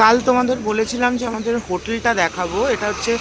কাল তোমাদের বলেছিলাম যে আমাদের হোটেলটা দেখাবো। এটা হচ্ছে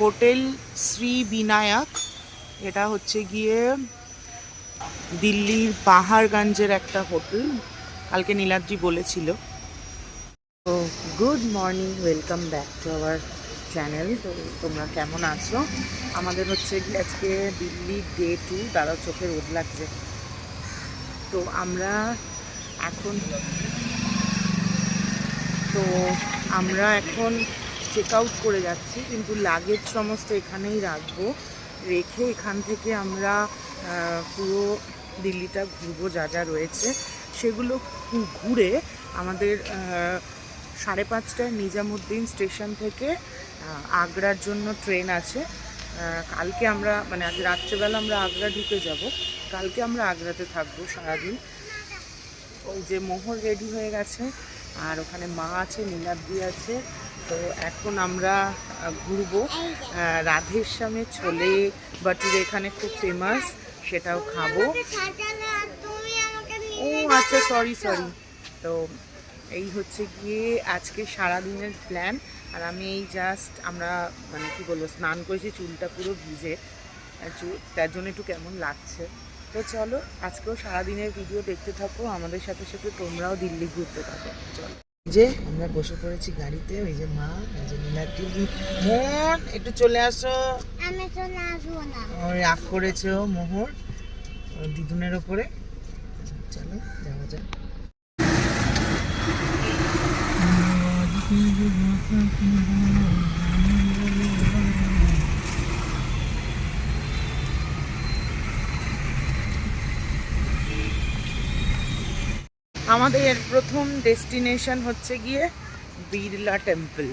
হোটেল শ্রী বিনায়ক। এটা হচ্ছে গিয়ে দিল্লির পাহাড়গঞ্জের একটা হোটেল। কালকে নীলাদ্রি বলেছিল। তো good morning, welcome back to our channel. তো তোমরা কেমন আছো? আমাদের হচ্ছে কি আজকে দিল্লি ডে টু দাদা চোখে রোদ লাগছে। তো আমরা এখন তো আমরা এখন চেক আউট করে যাচ্ছি, কিন্তু লাগেজ সমস্ত এখানেই রাখব। রেখে এখান থেকে আমরা পুরো দিল্লিটা ঘুরবো যা যা রয়েছে। সেগুলো ঘুরে আমাদের সাড়ে পাঁচটায় নিজামুদ্দিন স্টেশন থেকে আগ্রার জন্য ট্রেন আছে। কালকে আমরা মানে আজ রাত্রেবেলা আমরা আগ্রা ঢুকে যাব। কালকে আমরা আগ্রাতে থাকব সারাদিন। ওই যে মোহর রেডি হয়ে গেছে। আর ওখানে মা আছে নীলাদ্রি আছে। তো এখন আমরা ঘুরবো। রাধেশ্যামে ছোলে বাটুরে এখানে খুব ফেমাস সেটাও খাব। ও আচ্ছা সরি সরি তো এই হচ্ছে গিয়ে আজকে সারাদিনের প্ল্যান আর আমি এই জাস্ট আমরা মানে কি বলব, স্নান করেছি, চুলটা পুরো ভিজে। তার জন্য একটু কেমন লাগছে? তো চলো আজকেও সারাদিনের ভিডিও দেখতে থাকো আমাদের সাথে সাথে তোমরাও দিল্লি ঘুরতে থাকো। চলো। যে আমরা বসে পড়েছি গাড়িতে ওই যে মা এই যে নীলাদ্রি মন একটু চলে আসো। আমি চলে আসব না। রাগ করেছে ও মোহর দিদুনের ওপরে। চলো যাওয়া যাক। আমাদের প্রথম ডেস্টিনেশন হচ্ছে গিয়ে বিড়লা টেম্পল।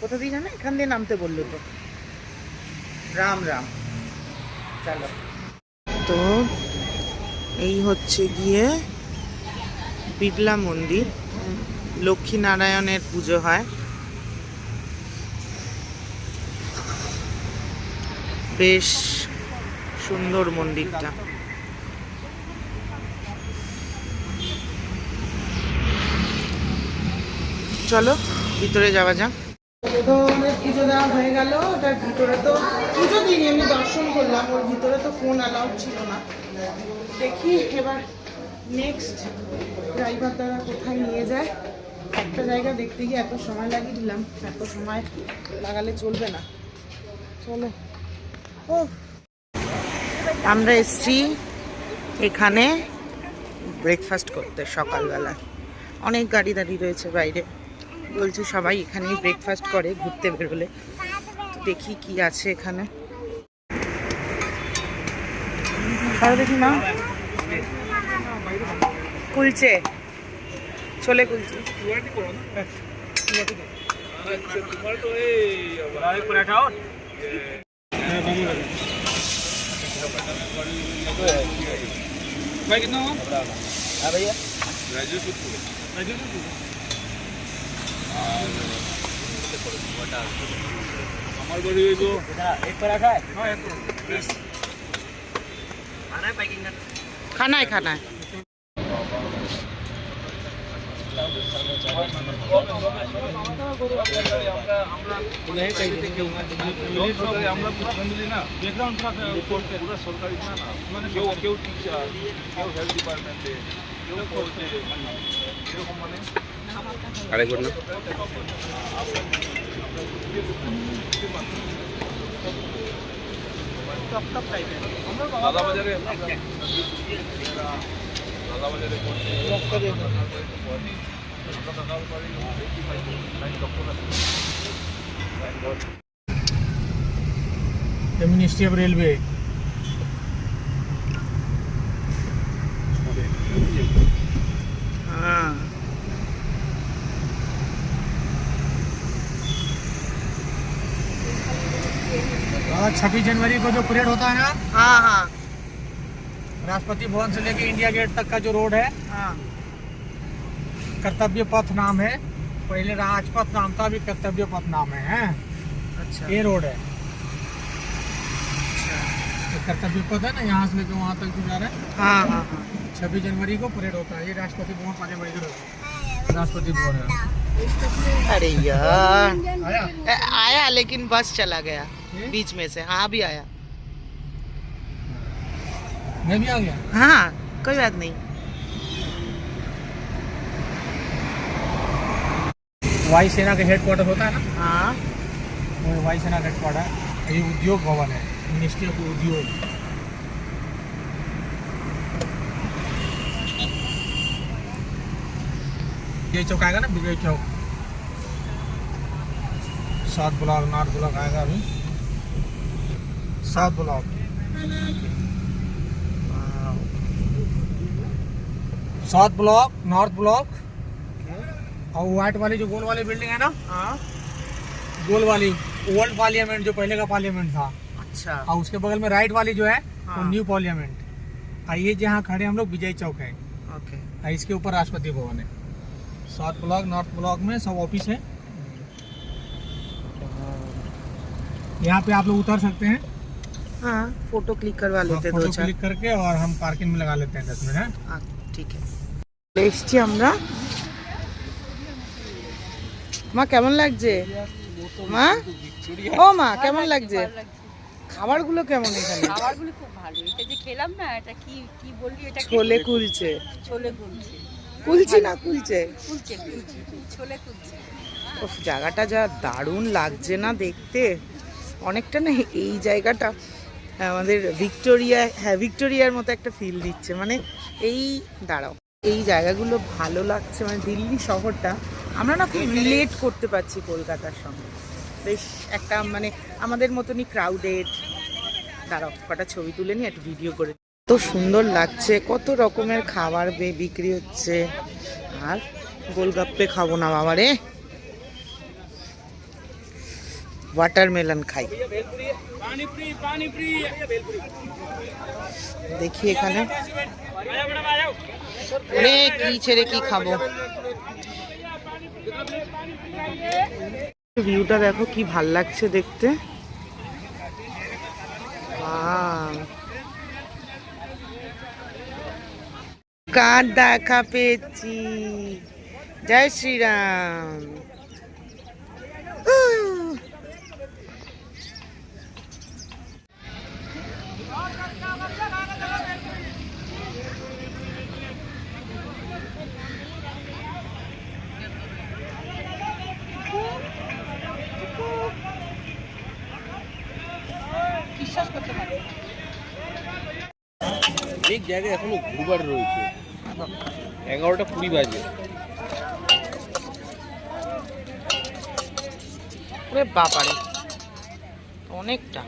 কোথা দিয়ে জানো? এখান দিয়ে নামতে বলল তো। রাম রাম। চলো। তো এই হচ্ছে গিয়ে বিড়লা মন্দির। লক্ষ্মী নারায়ণের পুজো হয়। বেশ সুন্দর মন্দিরটা। চলো ভিতরে যাওয়া যাক। তো পুজো দেওয়া হয়ে গেল ওটার ভিতরে তো পুজো দিইনি এমনি দর্শন করলাম ওর ভিতরে তো ফোন অ্যালাউড ছিল না। দেখি এবার নেক্সট ড্রাইভার দ্বারা কোথায় নিয়ে যায়। একটা জায়গা দেখতে গিয়ে এত সময় লাগিয়ে দিলাম এত সময় লাগালে চলবে না। চলো। ও। আমরা এসছি এখানে ব্রেকফাস্ট করতে সকালবেলা। অনেক গাড়ি দাঁড়িয়ে রয়েছে বাইরে। বলছে সবাই এখানেই ব্রেকফাস্ট করে ঘুরতে বেরোলে। দেখি কি আছে এখানে। দেখি না কুলচে। ছোলে কুলচে। আমার বাড়ি ওই খানায় খানায় আমরা ফ্যামিলি সরকারি মানে কেউ কেউ টিচার কেউ হেলথ ডিপার্টমেন্টে কেউ এরকম মানে দাদা বাজারে দাদা বাজারে the Ministry of Railway. छब्बीस जनवरी को जो परेड होता है ना हाँ हाँ। राष्ट्रपति भवन से लेके इंडिया गेट तक का जो रोड है हाँ। कर्तव्य पथ नाम है। पहले राजपथ नाम था अभी कर्तव्य पथ नाम है हैं? अच्छा। ये रोड है। ये कर्तव्य पथ है ना यहाँ से लेके वहाँ तक जो जा रहा है। हाँ हाँ हाँ। छब्बीस जनवरी को परेड होता है। ये राष्ट्रपति भवन पाने इधर है। राष्ट्रपति भवन है। अरे यार। आया लेकिन बस चला गया। बीच में से। हाँ अभी आया। मैं भी आ गया। हाँ कोई बात नहीं। वायुसेना का हेडक्वार्टर होता है ना? हाँ। वो वायुसेना का हेडक्वार्टर ये उद्योग भवन है। मिनिस्ट्री ऑफ़ उद्योग ये चौक आएगा ना? विजय चौक। सात ब्लॉक नॉर्थ ब्लॉक आएगा अभी। सात ब्लॉक सात ब्लॉक नॉर्थ ब्लॉक। और व्हाइट वाली जो गोल वाली बिल्डिंग है ना? हाँ। गोल वाली ओल्ड पार्लियामेंट जो पहले का पार्लियामेंट था। अच्छा। और उसके बगल में राइट वाली जो है हाँ। वो न्यू पार्लियामेंट। और ये जहाँ खड़े हम लोग विजय चौक है। ओके। और इसके ऊपर राष्ट्रपति भवन है। सात ब्लॉक नॉर्थ ब्लॉक में सब ऑफ़िस है। यहाँ पे आप लोग उतर सकते हैं। हाँ फोटो क्लिक करवा लेते दो फोटो चार क्लिक करके और हम पार्किंग में लगा लेते हैं दस मिनट हैं আ- ঠিক আছে এসছি আমরা মা কেমন লাগছে মা ও মা কেমন লাগছে খাবারগুলো কেমন এখানে খাবারগুলো খুব ভালো এটা যে খেলাম না এটা কি কি বললি এটা ছোলে কুলছে ছোলে কুলছে কুলছি না কুলছে কুলছে কুলছে ছোলে কুলছে ও জায়গাটা যা দারুণ লাগছে না দেখতে অনেকটা না এই জায়গাটা আমাদের ভিক্টোরিয়া হ্যাঁ ভিক্টোরিয়ার মতো একটা ফিল দিচ্ছে। মানে এই, দাঁড়াও, এই জায়গাগুলো ভালো লাগছে মানে দিল্লি শহরটা, আমরা না খুব রিলেট করতে পারছি কলকাতার সঙ্গে। বেশ একটা মানে আমাদের মতনই ক্রাউডেড দাঁড়াও, কটা ছবি তুলে নিয়ে একটা ভিডিও করে কত সুন্দর লাগছে, কত রকমের খাবার বিক্রি হচ্ছে। আর গোলগাপ্পে খাব না বাবা রে ওয়াটারমেলন খাই। দেখি এখানে। রে কি ছেড়ে কি খাব। ভিউটা দেখো কি ভালো লাগছে দেখতে. কার দেখা পেয়েছি। জয় শ্রীরাম। অনেক জায়গায় এখনো ঘুরবার রয়েছে এগারোটা কুড়ি বাজে ওরে বাবারে অনেকটা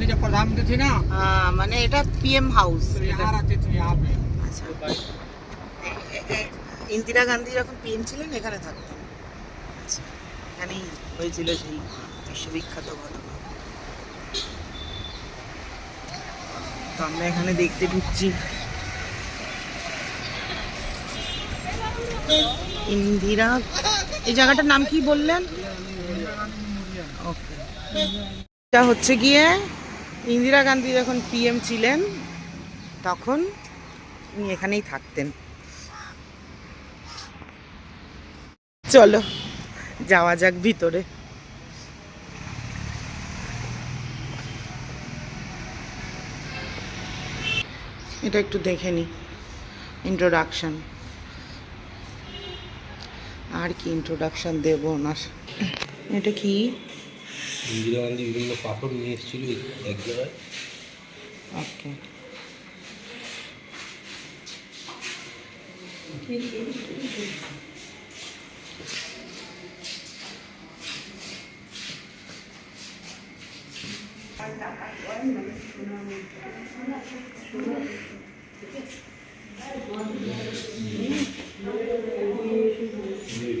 जब प्रधानमंत्री थी ना হ্যাঁ মানে এটা পিএম হাউস तो यहाँ रहती थी यहाँ पे আচ্ছা এ- এ- এ- ইন্দিরা গান্ধী যখন পিএম ছিলেন, এখানে থাকতেন। আচ্ছা এখানেই হয়েছিল সেই বিশ্ববিখ্যাত ঘটনা। তো আমরা এখানে দেখতে ঢুকছি ইন্দিরা, এই জায়গাটার নাম কি বললেন? ওকে এটা হচ্ছে গিয়ে ইন্দিরা গান্ধী যখন পিএম ছিলেন, তখন উনি এখানেই থাকতেন। চলো যাওয়া যাক ভিতরে। এটা একটু দেখে নি। ইন্ট্রোডাকশন আর কি ইন্ট্রোডাকশন দেব ওনার? এটা কি? ইন্দিরা গান্ধী বিভিন্ন পাথর নিয়ে এসেছিল এক জায়গায়। Okay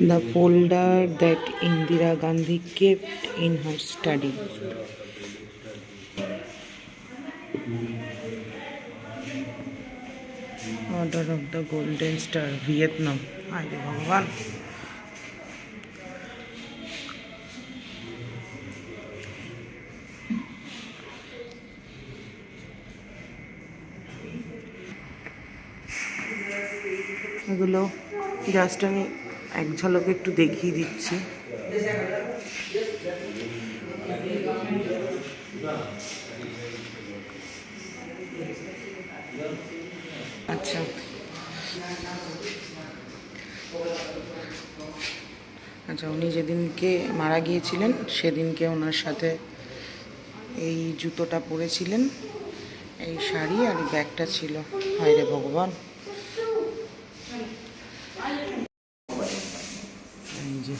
The folder that Indira Gandhi kept in her study. Order of the golden star Vietnam আরে ভগবান এগুলো জাস্ট আমি এক ঝলকে একটু দেখিয়ে দিচ্ছি। আচ্ছা উনি যেদিনকে মারা গিয়েছিলেন, সেদিনকে ওনার সাথে এই জুতোটা পরেছিলেন, এই শাড়ি আর ব্যাগটা ছিল। হায় রে ভগবান এই যে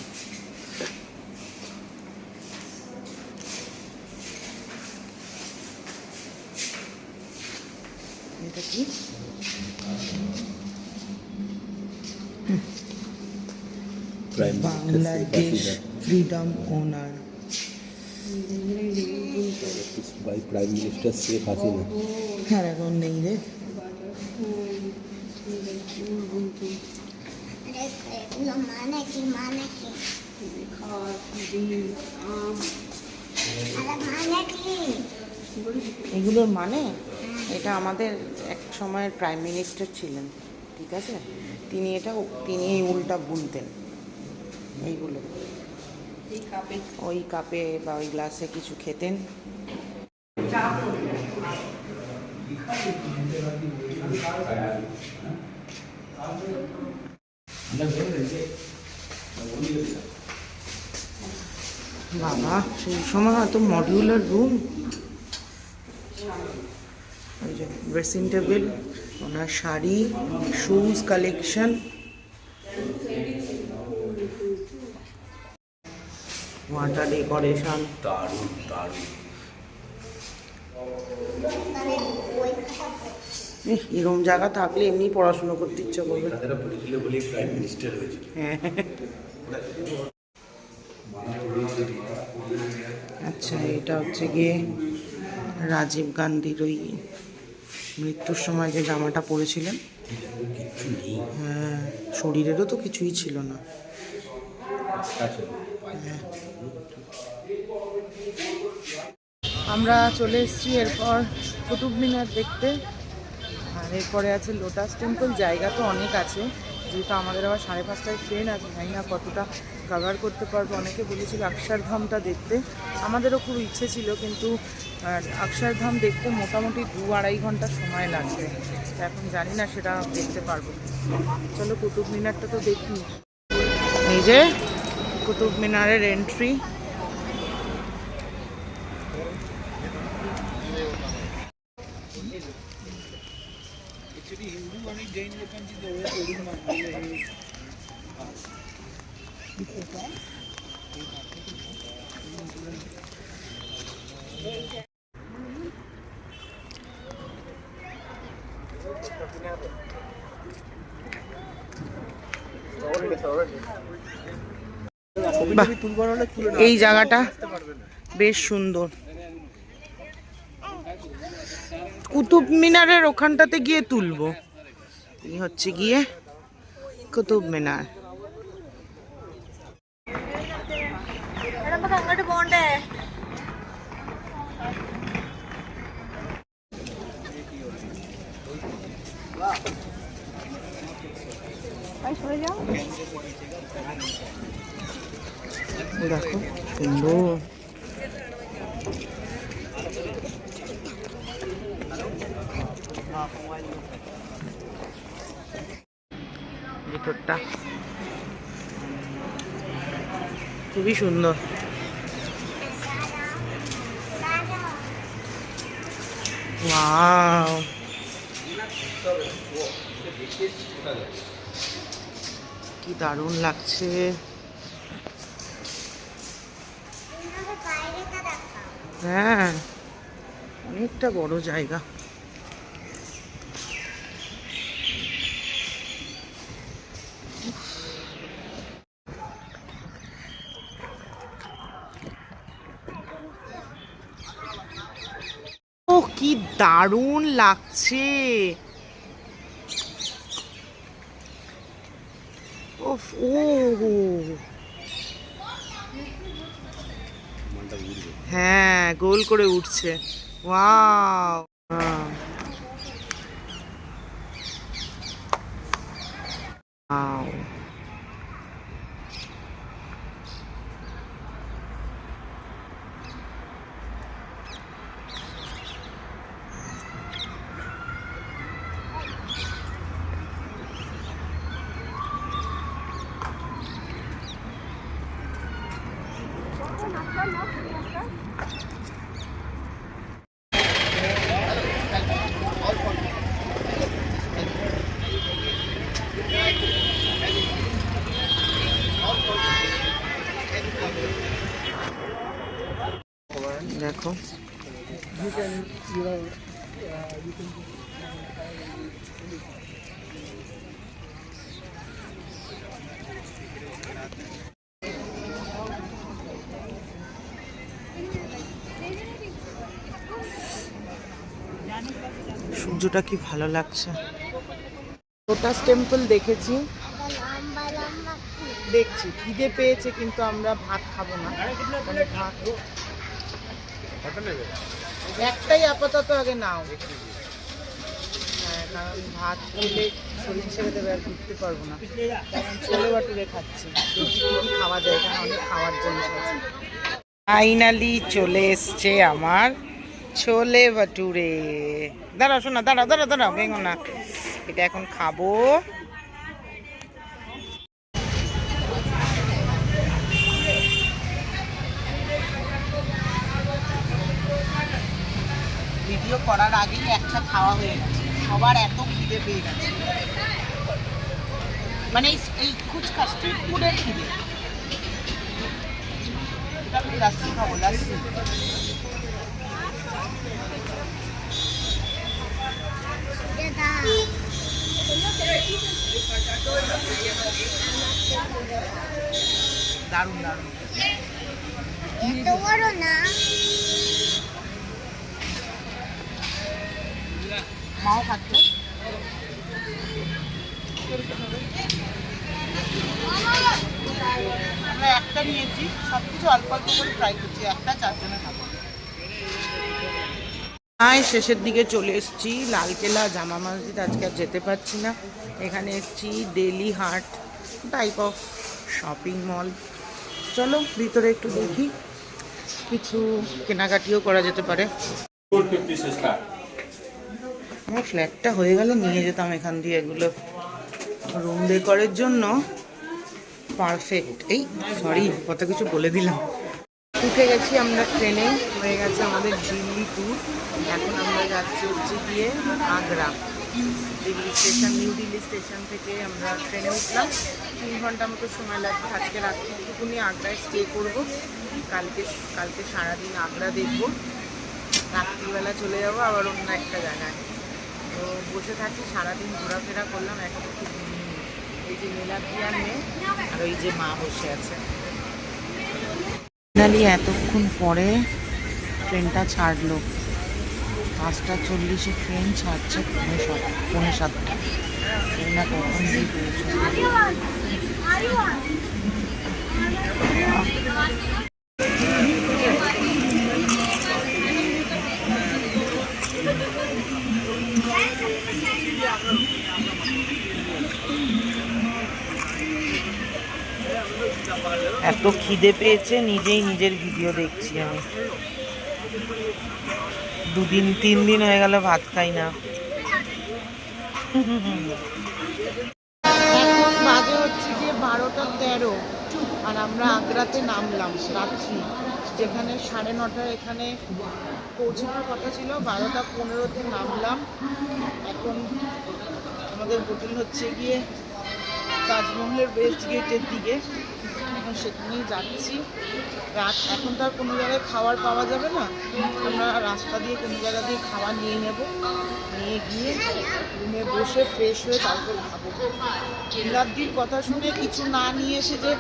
এটা কি Bangladesh freedom honour. By prime minister Sheikh Hasina আর এখন নেই রে। এগুলোর মানে? এটা আমাদের এক সময়ের প্রাইম মিনিস্টার ছিলেন ঠিক আছে? তিনি এটা তিনি এই উল্টা বুনতেন। এইগুলো। ওই কাপে বা ওই গ্লাসে কিছু খেতেন। বাবা, সেই সময় এত মডিউলার রুম ওই যে ড্রেসিং টেবিল ওনার sari shoes collection water decoration. দারুণ দারুণ। এরকম জায়গা থাকলে এমনি পড়াশুনো করতে ইচ্ছে করবে। হ্যাঁ। আচ্ছা এটা হচ্ছে গিয়ে রাজীব গান্ধীর ওই মৃত্যুর সময় যে জামাটা পরেছিলেন। হ্যাঁ শরীরেরও তো কিছুই ছিল না। আছে আমরা চলে এসেছি এরপর কুতুব মিনার দেখতে। আর এরপরে আছে লোটাস টেম্পল, জায়গা তো অনেক আছে। যেহেতু আমাদের আবার সাড়ে পাঁচটায় ট্রেন আছে, জানি না কতটা কভার করতে পারব। অনেকে বলেছিল অক্ষরধামটা দেখতে। আমাদেরও খুব ইচ্ছে ছিল, কিন্তু অক্ষরধাম দেখতে মোটামুটি দু আড়াই ঘণ্টা সময় লাগবে। এখন জানি না সেটা দেখতে পারব। চলো কুতুব মিনারটা তো দেখি। এই যে কুতুব মিনারের এন্ট্রি বাহ, এই জায়গাটা বেশ সুন্দর। কুতুব মিনারের ওখানটাতে গিয়ে তুলবো। হচ্ছে গিয়ে কুতুব মিনার। দেখো সুন্দর ভিতরটা খুবই সুন্দর। ওয়াও। কি দারুণ লাগছে। হ্যাঁ অনেকটা বড় জায়গা। ও কি দারুণ লাগছে। ওফ ও। হ্যাঁ গোল করে উঠছে। ওয়াও। দেখো। সূর্যটা কি ভালো লাগছে? লোটাস টেম্পল দেখেছি। দেখছি খিদে পেয়েছে কিন্তু আমরা ভাত খাব না। মানে ভাত একটাই আপাতত আগে নাও। হ্যাঁ কারণ ভাত খেলে শরীর ছেড়ে দেবে আর ঘুরতে পারব না। কারণ ছোলে বাটুরে খাচ্ছি। দেখি কি কি খাওয়া যায় এখানে অনেক খাওয়ার জিনিস আছে। ফাইনালি চলে এসছে আমার ছোলে বাটুরে। দাঁড়াও শোনা দাঁড়াও দাঁড়াও দাঁড়াও ভেঙো না। এটা এখন খাব। ভিডিও করার আগেই একটা খাওয়া হয়ে গেছে। সবার এত খিদে পেয়ে গেছে। মানে এই ফুচকা স্ট্রিট ফুডের খিদে। আমি লাস্সি খাব দারুণ দারুণ। না? মাও খাচ্ছে আমরা একটা নিয়েছি সব কিছু অল্প অল্প করে ট্রাই করছি একটা চারজনে খাব। হ্যাঁ শেষের দিকে চলে এসেছি লালকেলা জামা মসজিদ আজকে আর যেতে পারছি না। এখানে এসেছি ডেলি হাট টাইপ অফ শপিং মল চলো ভিতরে একটু দেখি কিছু কেনাকাটিও করা যেতে পারে। আমার ফ্ল্যাটটা হয়ে গেলে, নিয়ে যেতাম এখান দিয়ে এগুলো রুম ডেকরের জন্য। পারফেক্ট এই সরি কত কিছু বলে দিলাম। উঠে গেছি আমরা ট্রেনে হয়ে গেছে আমাদের দিল্লি ট্যুর এখন আমরা যাচ্ছি হচ্ছে গিয়ে Agra. Delhi station new Delhi station থেকে আমরা ট্রেনে উঠলাম। তিন ঘণ্টা মতো সময় লাগবে আজকে রাত্রিটুকুনি আগ্রায় স্টে করব। কালকে কালকে সারাদিন আগ্রা দেখব। রাত্রিবেলা চলে যাব, আবার অন্য একটা জায়গায়। তো বসে থাকি, সারাদিন ঘোরাফেরা করলাম, এখন একটু এই যে নীলাদ্রিয়ার মেয়ে, আর ওই যে মা বসে আছে। এতক্ষণ পরে ট্রেনটা ছাড়লো। পাঁচটা চল্লিশে ট্রেন ছাড়ছে পৌনে সাত, পৌনে সাতটা। ট্রেনটা কখন দিয়ে পৌঁছবে। এত খিদে পেয়েছে, নিজেই নিজের ভিডিও দেখছি আমি। দুদিন, তিন দিন হয়ে গেল ভাত খাই না। হচ্ছে বারোটা তেরো আর আমরা আগ্রাতে নামলাম যেখানে সাড়ে এখানে পৌঁছানোর কথা ছিল, বারোটা পনেরোতে নামলাম। এখন আমাদের হোটেল হচ্ছে গিয়ে তাজমহলের ওয়েস্ট গেটের দিকে। এখন সেখানেই যাচ্ছি। রাত এখন তো আর কোনো জায়গায় খাবার পাওয়া যাবে না। আমরা রাস্তা দিয়ে কোনো জায়গা দিয়ে খাবার নিয়ে নেব। নিয়ে গিয়ে রুমে বসে ফ্রেশ হয়ে তারপর খাব। রাত্রির কথা শুনে কিছু না নিয়ে এসে যে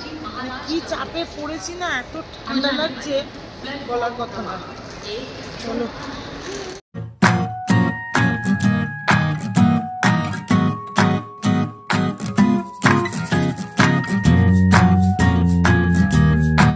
কি চাপে পড়েছি না এত ঠান্ডা লাগছে বলার কথা না। চলো।